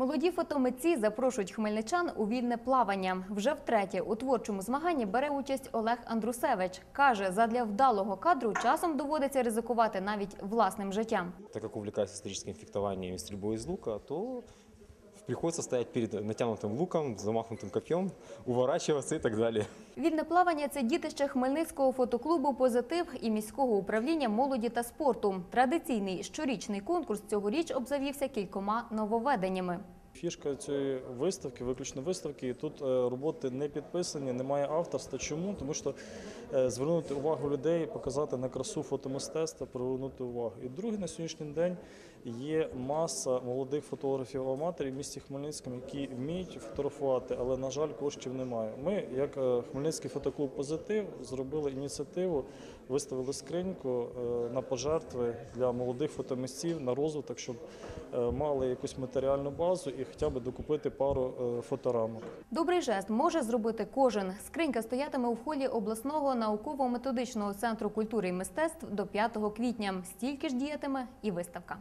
Молоді фотомитці запрошують хмельничан у вільне плавання. Вже втретє у творчому змаганні бере участь Олег Андрусевич. Каже, задля вдалого кадру часом доводиться ризикувати навіть власним життям. Так як увлікаюся історичним фіктуванням і стрільбою з лука, то приходится стоять перед натянутым луком, замахнутым копьем, уворачиваться и так далее. Вільне плавання це дітище Хмельницького фотоклубу Позитив і міського управління молоді та спорту. Традиційний щорічний конкурс цьогоріч обзавівся кількома нововведеннями. Фішка цієї виставки, виключно виставки, і тут е, роботи не підписані, немає авторства. Чому? Тому що е, звернути увагу людей, показати на красу фотомистецтва, привернути увагу. І друге, на сьогоднішній день є маса молодих фотографів-аматорів в місті Хмельницькому, які вміють фотографувати, але, на жаль, коштів немає. Ми, як е, Хмельницький фотоклуб Позитив, зробили ініціативу, виставили скриньку на пожертви для молодих фотомисців на розвиток, щоб мали якусь матеріальну базу і хоча б докупити пару е, фоторамок. Добрий жест може зробити кожен. Скринька стоятиме у холі обласного науково-методичного центру культури і мистецтв до 5 квітня. Стільки ж діятиме і виставка.